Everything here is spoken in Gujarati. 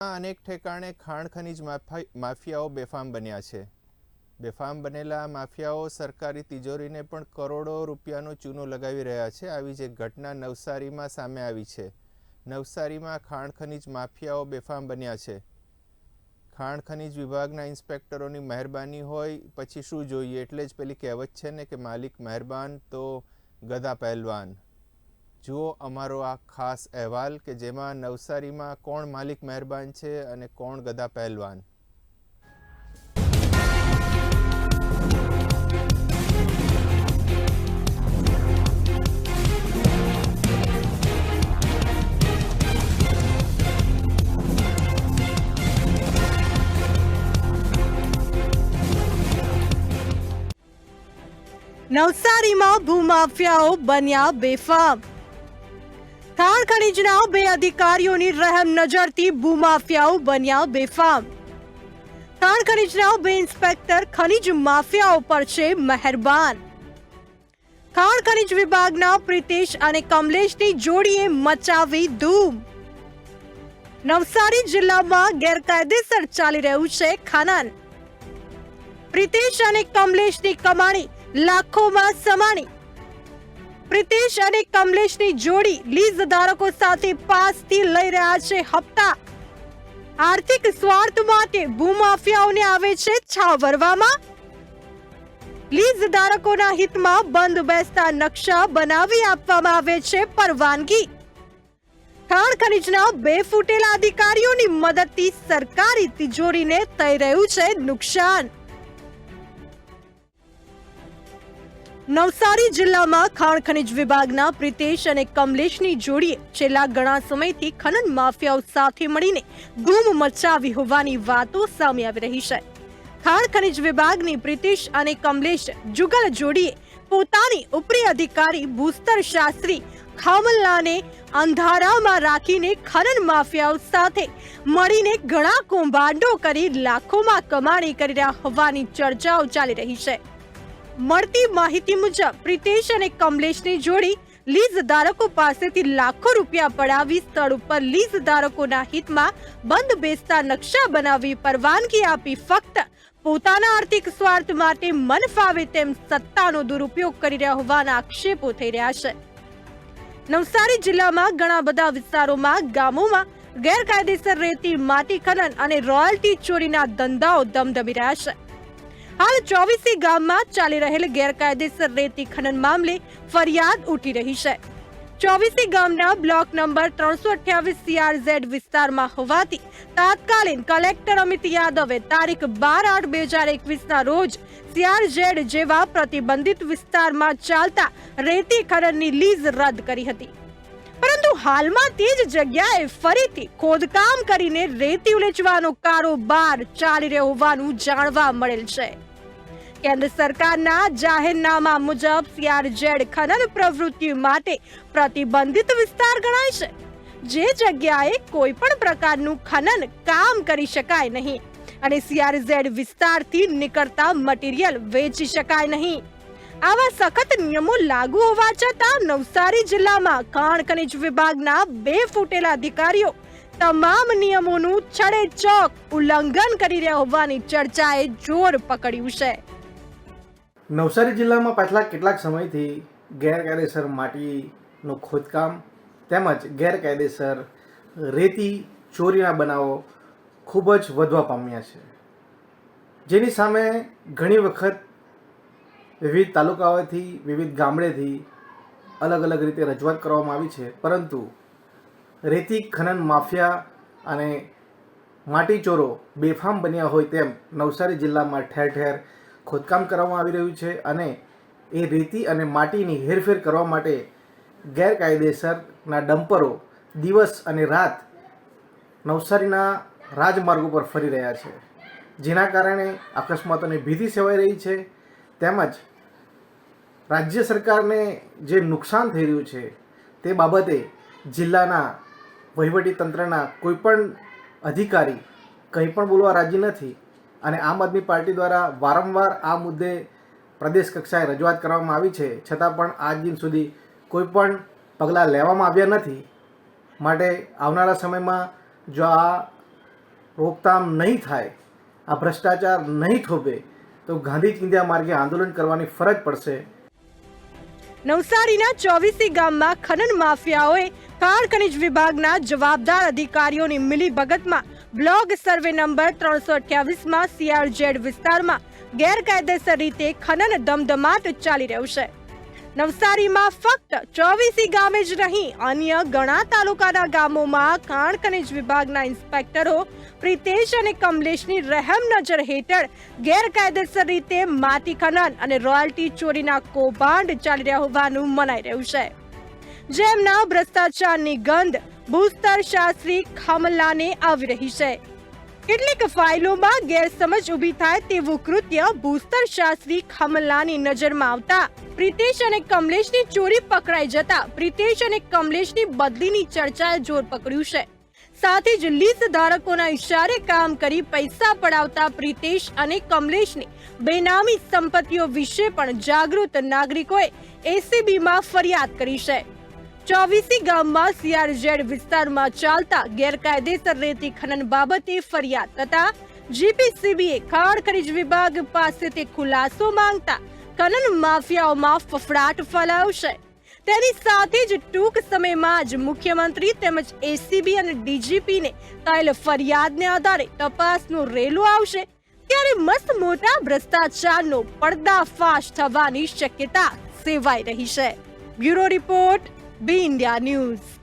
અનેક ઠેકાણે ખાણ ખનીજ માફિયાઓ બેફામ બન્યા છે. બેફામ બનેલા માફિયાઓ સરકારી તિજોરીને પણ કરોડો રૂપિયાનો ચૂનો લગાવી રહ્યા છે. આવી જ એક ઘટના નવસારીમાં સામે આવી છે. નવસારીમાં ખાણ ખનીજ માફિયાઓ બેફામ બન્યા છે. ખાણ ખનીજ વિભાગના ઇન્સ્પેક્ટરોની મહેરબાની હોય પછી શું જોઈએ? એટલે જ પેલી કહેવત છે ને કે, માલિક મહેરબાન તો ગદા પહેલવાન. જુઓ અમારો આ ખાસ અહેવાલ કે જેમાં નવસારીમાં કોણ માલિક મહેરબાન છે અને કોણ ગદા પહેલવાન. નવસારીમાં ભૂમાફિયાઓ બન્યા બેફામ. ખાણ ખનીજના બે અધિકારીઓની રહેમ નજરથી ભૂમાફિયાઓ બન્યા બેફામ. ખાણ ખનીજના બે ઇન્સ્પેક્ટર ખનીજ માફિયાઓ પર છે મહેરબાન. ખાણ ખનીજ વિભાગના પ્રિતેશ અને કમલેશની જોડીએ મચાવી ધૂમ. નવસારી જિલ્લામાં ગેરકાયદેસર ચાલી રહ્યું છે ખનન. પ્રિતેશ અને કમલેશની કમાણી લાખોમાં સમાણી. પ્રિતેશ અને કમલેશની જોડી લીઝ ધારકો સાથે પાસથી લઈ રહ્યા છે હપ્તા. આર્થિક સ્વાર્થ માટે ભૂમાફિયાઓને આવે છે છાવરવામાં લીઝ ધારકોના હિતમાં બંધ બેસતા નકશા બનાવી આપવામાં આવે છે પરવાનગી. ખાણ ખનીજના બે ફૂટેલા અધિકારીઓની મદદથી સરકારી તિજોરીને થઈ રહ્યું છે નુકસાન. નવસારી જિલ્લામાં ખાણ ખનિજ વિભાગના પ્રિતેશ અને કમલેશની જોડીએ છેલ્લા ઘણા સમયથી ખનન માફિયાઓ સાથે મળીને ધૂમ મચાવી હોવાની વાતો સામે આવી રહી છે. ખાણ ખનિજ વિભાગની પ્રિતેશ અને કમલેશ જુગલ જોડીએ પોતાની ઉપરી અધિકારી ભૂસ્તર શાસ્ત્રી ખામલનાને અંધારામાં રાખીને ખનન માફિયાઓ સાથે મળીને ઘણા કૌભાંડો કરી લાખોમાં કમાણી કરી રહ્યા હોવાની ચર્ચાઓ ચાલી રહી છે. મળતી માહિતી મુજબ, પ્રિતેશ અને કમલેશની જોડી લીઝ ધારકો પાસેથી લાખો રૂપિયા પડાવી સ્થળ ઉપર લીઝ ધારકોના હિતમાં બંધ બેસતા નકશા બનાવી પરવાનગી આપી ફક્ત પોતાના આર્થિક સ્વાર્થ માટે મન ફાવે તેમ સત્તાનો દુરુપયોગ કરી રહ્યા હોવાના આક્ષેપો થઈ રહ્યા છે. નવસારી જિલ્લામાં ઘણા બધા વિસ્તારોમાં ગામોમાં ગેરકાયદેસર રેતી માટી ખનન અને રોયલ્ટી ચોરીના ધંધાઓ ધમધમી રહ્યા છે. હાલ ચોવીસી ગામમાં ચાલી રહેલ ગેરકાયદેસર રેતી ખનન મામલે ફરિયાદ ઉઠી રહી છે. ચોવીસી ગામના બ્લોક નંબર ત્રણસો અઠ્યાવીસ સીઆરઝેડ વિસ્તારમાં હોવાથી તાત્કાલિન કલેક્ટર અમિત યાદવે તારીખ બાર આઠ બે હજાર એકવીસના રોજ સીઆરઝેડ જેવા પ્રતિબંધિત વિસ્તારમાં ચાલતા રેતી ખનનની લીઝ રદ કરી હતી. પરંતુ હાલમાં તે જ જગ્યાએ ફરીથી ખોદકામ કરીને રેતી ઉલેચવાનો કારોબાર ચાલી રહ્યો હોવાનું જાણવા મળેલ છે. કેન્દ્ર સરકારના જાહેરનામા મુજબ સીઆરઝેડ ખનન પ્રવૃત્તિ માટે પ્રતિબંધિત વિસ્તાર ગણાય છે. જે જગ્યાએ કોઈ પણ પ્રકારનું ખનન કામ કરી શકાય નહીં અને સીઆરઝેડ વિસ્તારથી નીકળતા મટીરિયલ વેચી શકાય નહીં. આવા સખત નિયમો લાગુ હોવા છતાં નવસારી જિલ્લામાં ખાણ ખનિજ વિભાગના બે ફૂટેલા અધિકારીઓ તમામ નિયમોનું છડેચોક ઉલ્લંઘન કરી રહ્યા હોવાની ચર્ચાએ જોર પકડ્યું છે. નવસારી જિલ્લામાં પાછલા કેટલાક સમયથી ગેરકાયદેસર માટીનું ખોદકામ તેમજ ગેરકાયદેસર રેતી ચોરીના બનાવો ખૂબ જ વધવા પામ્યા છે. જેની સામે ઘણી વખત વિવિધ તાલુકાઓથી, વિવિધ ગામડેથી અલગ અલગ રીતે રજૂઆત કરવામાં આવી છે. પરંતુ રેતી ખનન માફિયા અને માટીચોરો બેફામ બન્યા હોય તેમ નવસારી જિલ્લામાં ઠેર ઠેર ખોદકામ કરવામાં આવી રહ્યું છે અને એ રેતી અને માટીની હેરફેર કરવા માટે ગેરકાયદેસરના ડમ્પરો દિવસ અને રાત નવસારીના રાજમાર્ગ ઉપર ફરી રહ્યા છે. જેના કારણે અકસ્માતોની ભીતિ સેવાઈ રહી છે. તેમજ રાજ્ય સરકારને જે નુકસાન થઈ રહ્યું છે તે બાબતે જિલ્લાના વહીવટી તંત્રના કોઈપણ અધિકારી કંઈ પણ બોલવા રાજી નથી. અને આમ આદમી પાર્ટી દ્વારા વારંવાર આ મુદ્દે પ્રદેશ કક્ષાએ રજૂઆત કરવામાં આવી છે. છતાં પણ આજ દિન સુધી કોઈ પણ પગલાં લેવામાં આવ્યા નથી. માટે આવનારા સમયમાં જો આ રોકથામ નહીં થાય, આ ભ્રષ્ટાચાર નહીં થોભે, તો ગાંધી ચિંધ્યા માર્ગે આંદોલન કરવાની ફરજ પડશે. નવસારીના ચોવીસી ગામમાં ખનન માફિયાઓએ ખાણ ખનિજ વિભાગના જવાબદાર અધિકારીઓની મિલીભગતમાં બ્લોક સર્વે નંબર ત્રણસો અઠ્યાવીસમાં સીઆરજેડ વિસ્તારમાં ગેરકાયદેસર રીતે ખનન ધમધમાટ ચાલી રહ્યું છે. નવસારીમાં ફક્ત ચોવીસી ગામે જ નહીં, અન્ય ઘણા તાલુકાના ગામોમાં ખાણ ખનિજ વિભાગના ઇન્સ્પેક્ટરો પ્રિતેશ અને કમલેશની રહેમ નજર હેઠળ ગેરકાયદેસર રીતે માટી ખનન અને રોયલ્ટી ચોરીના કૌભાંડ ચાલી રહ્યા હોવાનું મનાઈ રહ્યું છે. જેમના ભ્રષ્ટાચારની ગંધ ભૂસ્તર શાસ્ત્રી ખામલાને આવી રહી છે. કેટલીક ફાઇલોમાં ગેરસમજ ઊભી થાય તેવું કૃત્ય ભૂસ્તર શાસ્ત્રી ખામલાની નજરમાં આવતા. પ્રિતેશ અને કમલેશની ચોરી પકડાઈ જતા પ્રિતેશ અને કમલેશની બદલીની ચર્ચાએ જોર પકડ્યું છે. સાથે જ લીઝ ધારકોના ઇશારે કામ કરી પૈસા પડાવતા પ્રિતેશ અને કમલેશની બેનામી સંપત્તિઓ વિશે પણ જાગૃત નાગરિકોએ એસીબીમાં ફરિયાદ કરી છે. ચોવીસી ગામમાં સીઆરઝેડ વિસ્તારમાં ચાલતા ગેરકાયદેસર રેતી ખનન બાબતે ફરિયાદ થતા જીપીસીબીએ ખાણ ખનીજ વિભાગ પાસેથી ખુલાસો માંગતા ખનન માફિયાઓમાં ફફડાટ ફેલાવશે. તેની સાથે જ ટૂંક સમયમાં જ મુખ્યમંત્રી તેમજ એસીબી અને ડીજીપીને કરેલ ફરિયાદને આધારે તપાસનું રેલું આવશે. ત્યારે મસ્ત મોટા ભ્રષ્ટાચારનો પર્દાફાશ થવાની શક્યતા સેવાઈ રહી છે. Bureau report Be India News.